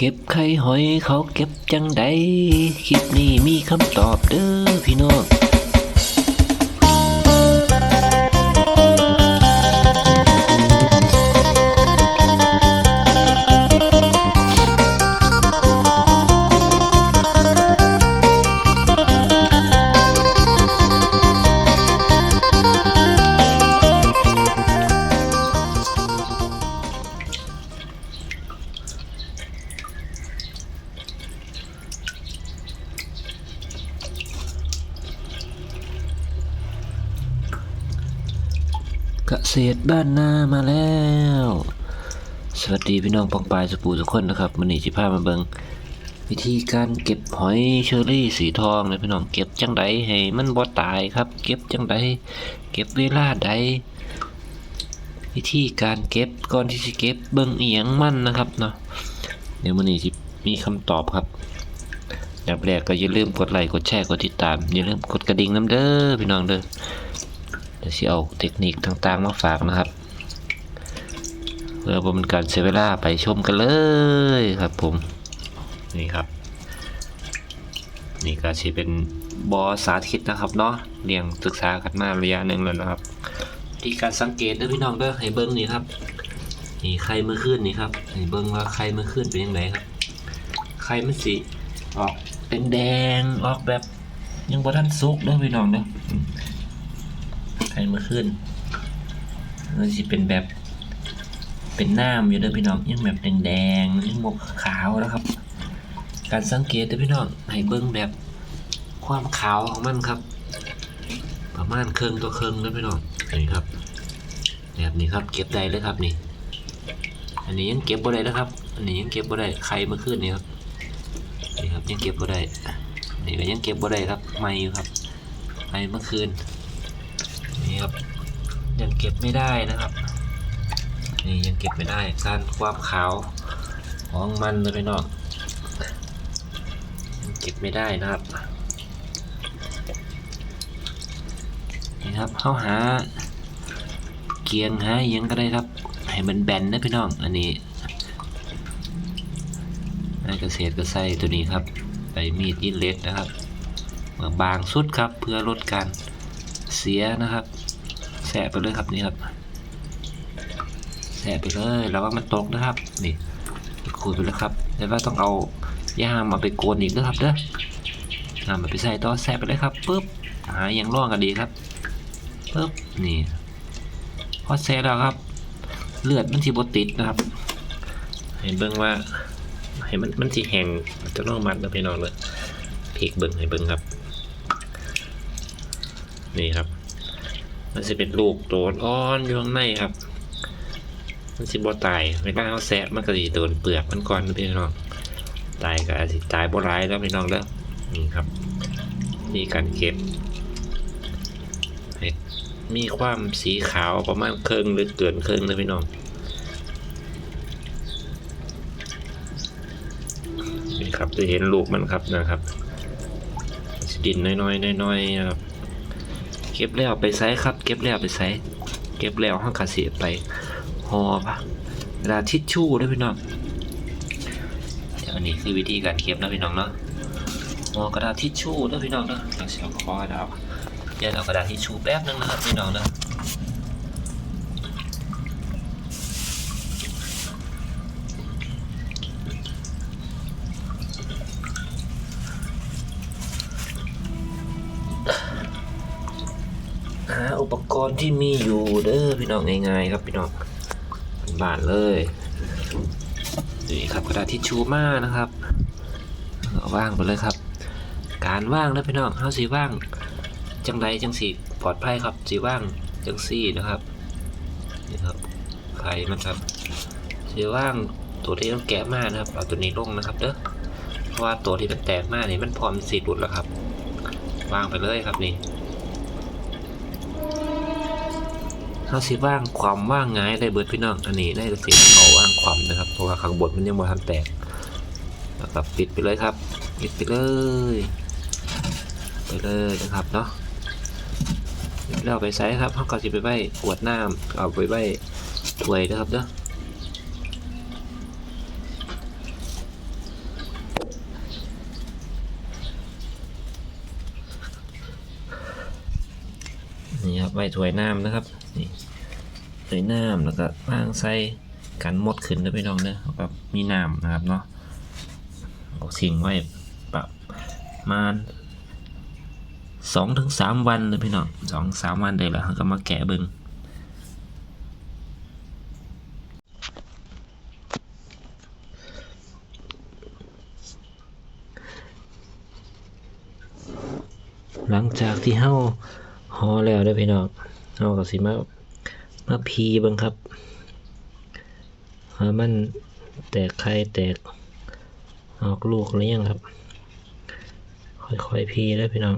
เก็บไข่หอยเขาเก็บจังใดคลิปนี้มีคำตอบเด้อพี่น้อง กษตรบ้านนามาแล้ว สวัสดีพี่น้องปองปายสปูทุกคนนะครับมันนี้ที่พามาเบิงวิธีการเก็บหอยเชอรี่สีทองเลยพี่น้องเก็บจังไดให้มันบ่ตายครับ เก็บจังไดเก็บเวลาใดวิธีการเก็บก่อนที่จะเก็บเบิงเอียงมันนะครับเนาะเดี๋ยวมันนี้ที่มีคำตอบครับอย่างแรกก็อย่าลืมกดไลค์กดแชร์กดติดตามอย่าลืมกดกระดิ่งน้ำเด้อพี่น้องเด้อ เดี๋ยวสิเอาเทคนิคต่างๆมาฝากนะครับ เพื่อบ่เป็นการเสียเวลาไปชมกันเลยครับผม นี่ครับ นี่ก็สิเป็นบอสาธิตนะครับเนาะเรียงศึกษากันมาระยะหนึ่งแล้วนะครับที่การสังเกตเด้อพี่น้องด้อให้เบิ้งนี่ครับ นี่ไข่เมื่อคืนนี่ครับให้เบิ้งว่าไข่เมื่อคืนเป็นยังไงครับไข่มันสีออกเป็นแดงออกแบบยังบ่ทันสุกเด้อพี่น้องเด้อ อืมไข่เมื่อคืนมันสิเป็นแบบเป็นน้ำอยู่เด้อพี่น้องยังแบบแดงๆยังหมกขาวนะครับ การสังเกตเด้อพี่น้องให้เบิ้งแบบความขาวของมันครับ ประมาณเครื่องตัวเครื่องเด้อพี่น้องนี่ครับ แบบนี้ครับเก็บได้เลยครับนี่ อันนี้ยังเก็บบ่ได้นะครับ อันนี้ยังเก็บบ่ได้ไข่เมื่อคืนนี่ครับนี่ครับยังเก็บบ่ได้นี่ก็ยังเก็บบ่ได้ครับไม่อยู่ครับไข่เมื่อคืน ครับ ยังเก็บไม่ได้นะครับ นี่ยังเก็บไม่ได้การความขาวของมันเลยพี่น้องยังเก็บไม่ได้นะครับนี่ครับเข้าหาเกียงหายังก็ได้ครับ ให้มันแบนนะพี่น้องอันนี้นายเกษตรก็ใส่ตัวนี้ครับใส่มีดอินเล็ตนะครับบางสุดครับเพื่อลดการเสียนะครับ แสะไปเลยครับนี่ครับแสะไปเลยแล้วว่ามันตกนะครับ นี่ขูดไปแล้วครับแต่ว่าต้องเอาย่ามมาไปโกนอีกนะครับเด้อนำมาไปใส่ต่อแสะไปเลยครับปุ๊บหาอย่างร่องกันดีครับปุ๊บนี่พอแสะแล้วครับ เลือดมันสีบติดนะครับเห็นเบิ้งว่าให้มันมันสีแห้งอัตโนมัตินะพี่น้องเลยพลิกเบิ้งให้เบิ้งครับ นี่ครับ มันจะเป็นลูกโดนอ่อนอยู่ข้างในครับ มันสิบ่ตายเวลาเอาแซะมันก็สิโดนเปลือกมันก่อนพี่น้องตายก็อาจสิตายบ่ร้ายแล้วพี่น้องแล้วนี่ครับนี่การเก็บมีความสีขาวประมาณครึ่งหรือเกินครึ่งนะพี่น้องนี่ครับจะเห็นลูกมันครับนะครับสิดินน้อยๆน้อยๆนะครับ เก็บแล้วไปไซครับ เก็บแล้วไปไซเก็บแล้วห้างกาเสียไปห่อปะกระดาษทิชชู่ด้วยพี่น้องอันนี้คือวิธีการเก็บนะพี่น้องเนาะหอกระดาษทิชชู่ด้วยพี่น้องเนาะเราเสียบคอดาวเดี๋ยวเอากระดาษทิชชู่แป๊บนึงนะครับพี่น้องเนาะ อุปกรณ์ที่มีอยู่เด้อพี่น้องง่ายๆครับพี่น้องบ้านเลยนี่ครับกระดาษทิชชู่มานะครับเอาว่างไปเลยครับ การว่างนะพี่น้องเฮาสีว่าง จังไรจังสีปลอดภัยครับสีว่างจังซี่นะครับนี่ครับไข่มันครับสีว่างตัวที่ต้องแกะมานะครับเอาตัวนี้ลงนะครับเด้อเพราะว่าตัวที่มันแตกมาเนี่มันพร้อมสีหลุดแล้วครับวางไปเลยครับนี่ เขาสิว่างความว่างง่ายได้เบิร์ดพี่น้องอันนี้ได้เสียเขาว่างความนะครับเพราะว่าข้างบนมันยังบ่ทันแตกแะครับปิดไปเลยครับปิดไปเลยไปเลยนะครับเนาะเราไปใส่ครับเขาก็สิไปใบขวดน้ำเอาไปใบถ้วยนะครับเนาะนี่ครับใบถ้วยน้ำนะครับ นี่ถ้วยน้ำแล้วก็วางใส่กันหมดขึ้นนะพี่น้องเด้อแล้วก็มีน้ำนะครับเนาะเอาทิ้งไว้ประมาณสองถึงสามวันเลยพี่น้องสองสามวันเลยแล้วเราก็มาแกะเบิ่งหลังจากที่เฮาฮอแล้วเด้พี่น้อง เฮากสิมามาพีบิ่งครับว่ามันแตกไข่แตกออกลูกหรือยังครับ ค่อยๆพีเด้พี่น้อง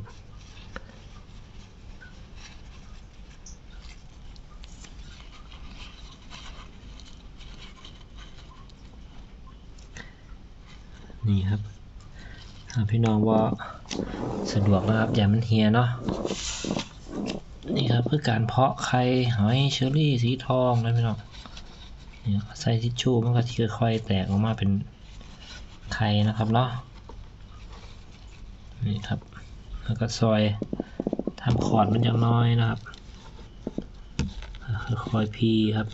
นี่ครับถ้าพี่น้องว่าสะดวกนะครับอย่ามันเฮียเนาะ นี่ครับเพื่อการเพาะไข่หอยเชอรี่สีทองนะพี่น้องนี่ใส่ทิชชู่มันก็จะค่อยๆแตกออกมาเป็นไข่นะครับเนาะนี่ครับ แล้วก็ซอยทำขอดมันอย่างน้อยนะครับค่อยๆพีครับ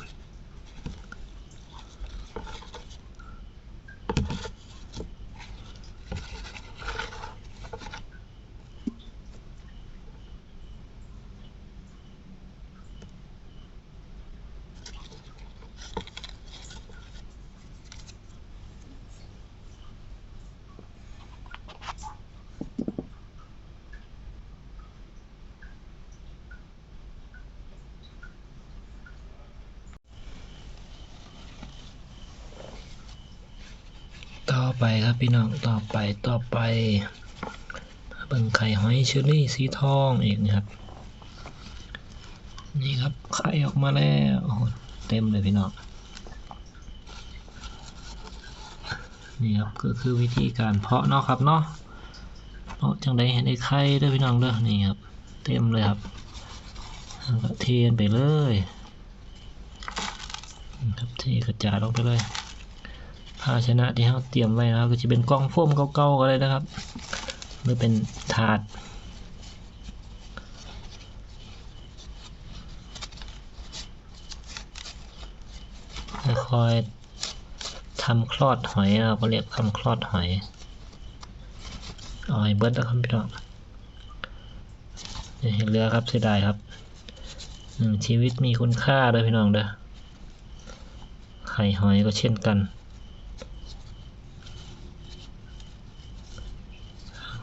ต่อไปครับพี่น้องต่อไปต่อไปเบิ่งไข่หอยเชอรี่สีทองอีกนะครับ นี่ครับไข่ออกมาแล้วโอ้โหเต็มเลยพี่น้องนี่ครับก็คือวิธีการเพาะเนาะครับเนาะเพาะจังไดเห็นไอ้ไข่ด้อพี่น้องเด้อนี่ครับ เต็มเลยครับก็เทนไปเลยนะครับเทกระจายลงไปเลย ภาชนะที่เราเตรียมไว้นะครับ ก็จะเป็นกล่องโฟมเก่าๆก็เลยนะครับ หรือเป็นถาดค่อยทำคลอดหอยนะครับเขาเรียกทำคลอดหอยเอาให้เบิร์ดแล้วครับพี่น้องเห็นเรือครับเสียดายครับหนึ่งชีวิตมีคุณค่าเด้อพี่น้องเด้อไข่หอยก็เช่นกัน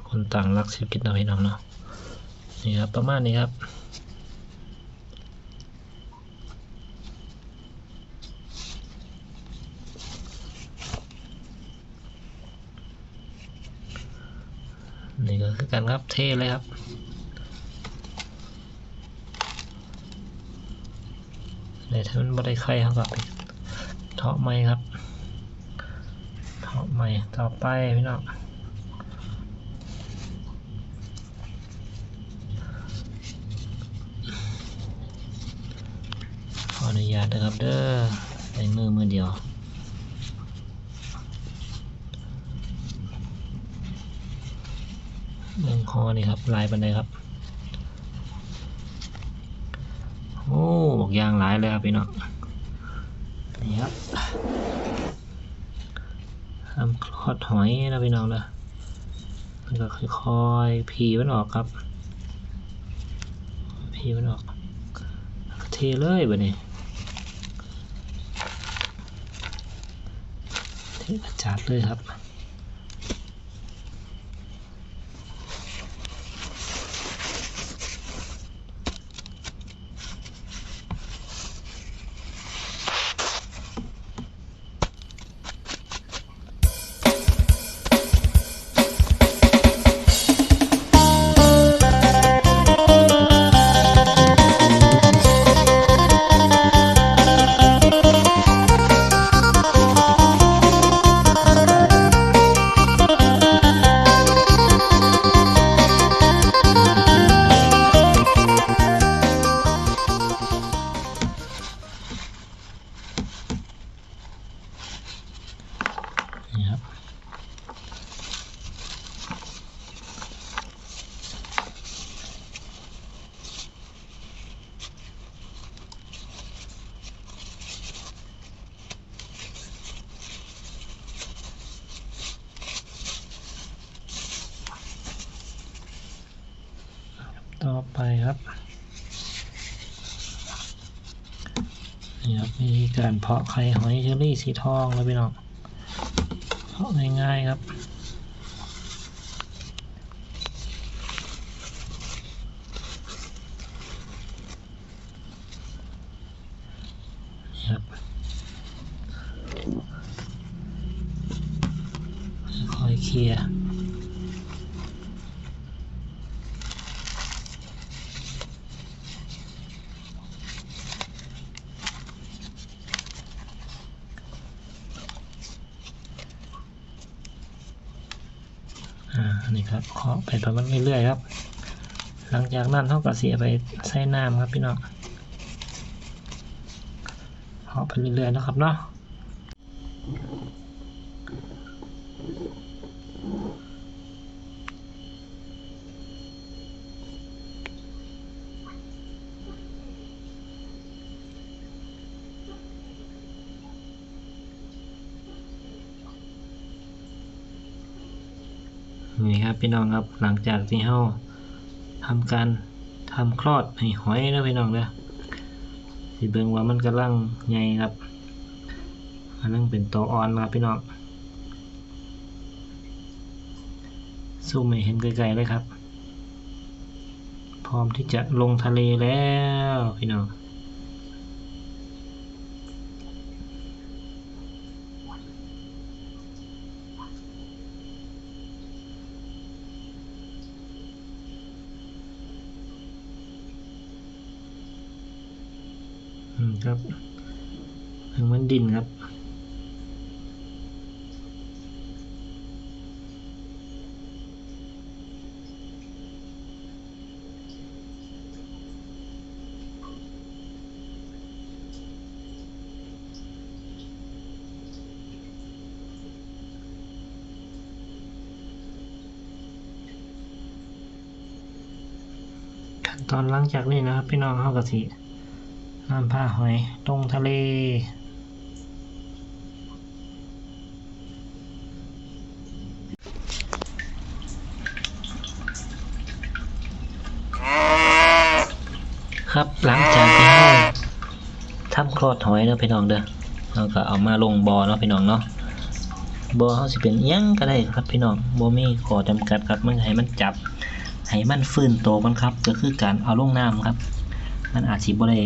คน ต่างรักชีวิตนะพี่น้องเนาะนี่ครับประมาณนี้ครับนี่ก็คือการครับเทเลยครับแต่ถ้ามันไม่ได้ไข่เขาก็เทาะไม้ครับเทาะไม้ต่อไปพี่น้อง ออนุญาตนะครับเด้อใส่มือมือเดียวเรื่องคอนี่ครับลายบันไดครับ โอ้บอกยางหลายเลยครับพี่น้องนี่ครับทำคลอดหอยนะพี่น้องนะมันก็ค่อยๆพีมันออกครับ พีมันออกเทเลยแบบนี้ ทกระจาดเลยครับ นี่ครับวิธีการเพาะไข่หอยเชอรี่สีทองแล้วพี่น้องเพาะง่ายๆครับครับค่อยเคลียร์อ่านี่ ครับเคาะไปประมาณเรื่อยๆครับ หลังจากนั้นเท่ากับเสียไปใส่น้ำครับพี่น้องเพาะไปเรื่อยๆนะครับเนาะ นี่ครับพี่น้องครับหลังจากที่เฮาทำการทำคลอดให้หอยแล้วพี่น้องเด้อสิเบิ่งว่ามันกำลังใหญ่ครับกำลังเป็นตัวอ่อนครับพี่น้องซูมให้เห็นไกลๆเลยครับ พร้อมที่จะลงทะเลแล้วพี่น้อง ครับถึงมันดินครับ ขั้นตอนหลังจากนี้นะครับ พี่น้องเข้ากะทิ น้ำผ้าหอยตรงทะเล ครับหลังจากที่เราทำคลอดหอยเนาะพี่น้องเด้อเราก็เอามาลงบ่อเนาะพี่น้องเนาะบ่อเขาสิเป็นยังก็ได้ครับพี่น้องบ่มีขอจำกัดครับมันให้มันจับให้มันฟื้นโตมันครับ ก็คือการเอาลงน้ำครับ มันอาจสิบ่ได้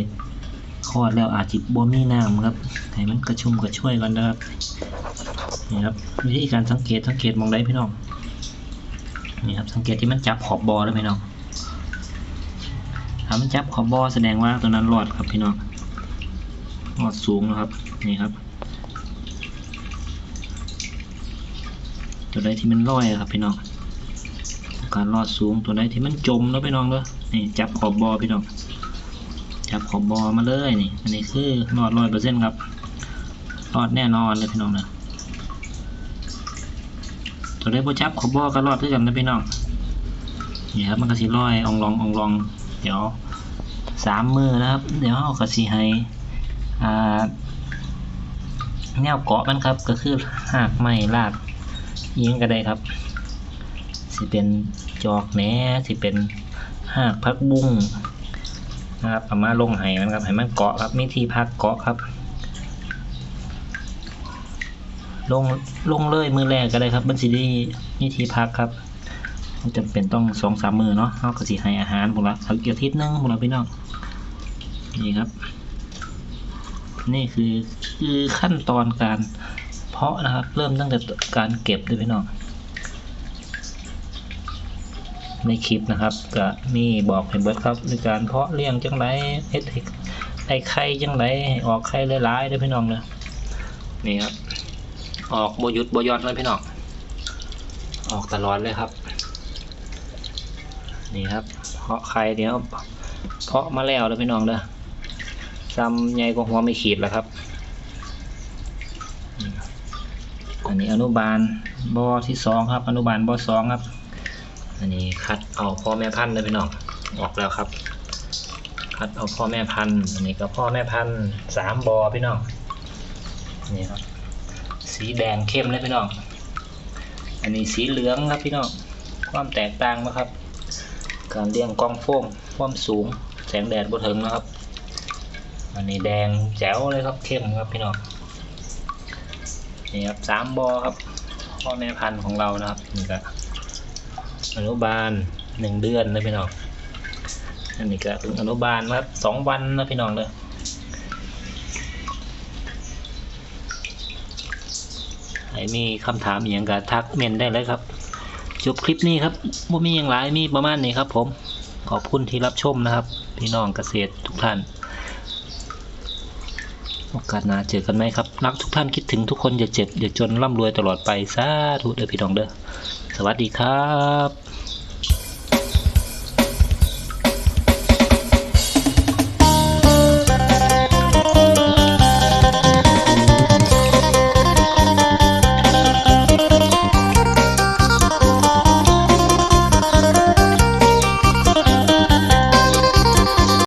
คลอดแล้วอาจสิบบ่มีน้ำครับให้มันกระชุ่มกระชวยก่อนนะครับนี่ครับวิธีการสังเกตสังเกตมองได้พี่น้องนี่ครับสังเกตที่มันจับขอบบอแล้วพี่น้องถ้ามันจับขอบบอแสดงว่าตัวนั้นรอดครับพี่น้องรอดสูงนะครับนี่ครับตัวใดที่มันลอยครับพี่น้องการรอดสูงตัวใดที่มันจมแล้วพี่น้องเด้อนี่จับขอบบอพี่น้อง จับขอบบอมาเลยนี่ อันนี้คือรอดร้อยเปอร์เซ็นต์ครับ รอดแน่นอนเลยพี่น้องนะตัวใดบ่จับขอบบอก็รอดด้วยกันนะพี่น้อง นี่ครับมันก็สิลอยอองลององลอง เดี๋ยวสามมือนะครับ เดี๋ยวเอาก็สิให้อ่าแนวเกาะมันครับ ก็คือหากไม้รากอิงก็ได้ครับสิเป็นจอกแหนสิเป็นหากพักบุ้ง นะครับเอามาลงให้มันครับให้มันเกาะครับมีที่พักเกาะครับ ลงลงเลยมือแรกก็ได้ครับมันสิได้มีที่พักครับมันจำเป็นต้องสองสามมือเนาะเขาก็สิให้อาหารพวกเราเอาเกี่ยวทิศนึงพวกเราพี่น้องนี่ครับ นี่คือคือขั้นตอนการเพาะนะครับ เริ่มตั้งแต่การเก็บด้วยพี่น้อง ในคลิปนะครับก็มีบอกให้เบิดครับในการเพาะเลี้ยงจังไรเฮ็ดไอ้ไข่จังไรออกไข่หลายๆเด้พี่น้องเลยนี่ครับออกบยุดบยอดเลยพี่น้องออกตลอดเลยครับ นี่ครับเพาะไข่เดี๋ยวเพาะมาแล้วเลยพี่น้องเด้อซ้ำใหญ่กว่าหัวไม่ขีดแล้วครับอันนี้อนุบาลบอที่สองครับ อนุบาลบอสองครับ อันนี้คัดเอาพ่อแม่พันธุ์เลยพี่น้องออกแล้วครับ คัดเอาพ่อแม่พันธุ์อันนี้ก็พ่อแม่พันธุ์สามบอพี่น้องนี่ครับสีแดงเข้มเลยพี่น้อง อันนี้สีเหลืองครับพี่น้องความแตกต่างนะครับ การเลี้ยงกล้องโฟมความสูงแสงแดดบนถึงนะครับ อันนี้แดงแจ๋วเลยครับเข้มครับพี่น้องนี่ครับสามบอครับพ่อแม่พันธุ์ของเรานะครับนี่ก็ อนุบาลหนึ่งเดือนนะพี่น้องอันนี้ก็อนุบาลครับสองวันนะพี่น้องเลยใครมีคำถามอย่างก็ทักเมนได้เลยครับ จบคลิปนี้ครับบ่มีอย่างไรมีประมาณนี้ครับผมขอบคุณที่รับชมนะครับ พี่น้องเกษตรทุกท่านโอกาสหน้าเจอกันไหมครับ รักทุกท่านคิดถึงทุกคนอย่าเจ็บอย่าจนร่ำรวยตลอดไปสาธุเด้อพี่น้องเด้อสวัสดีครับ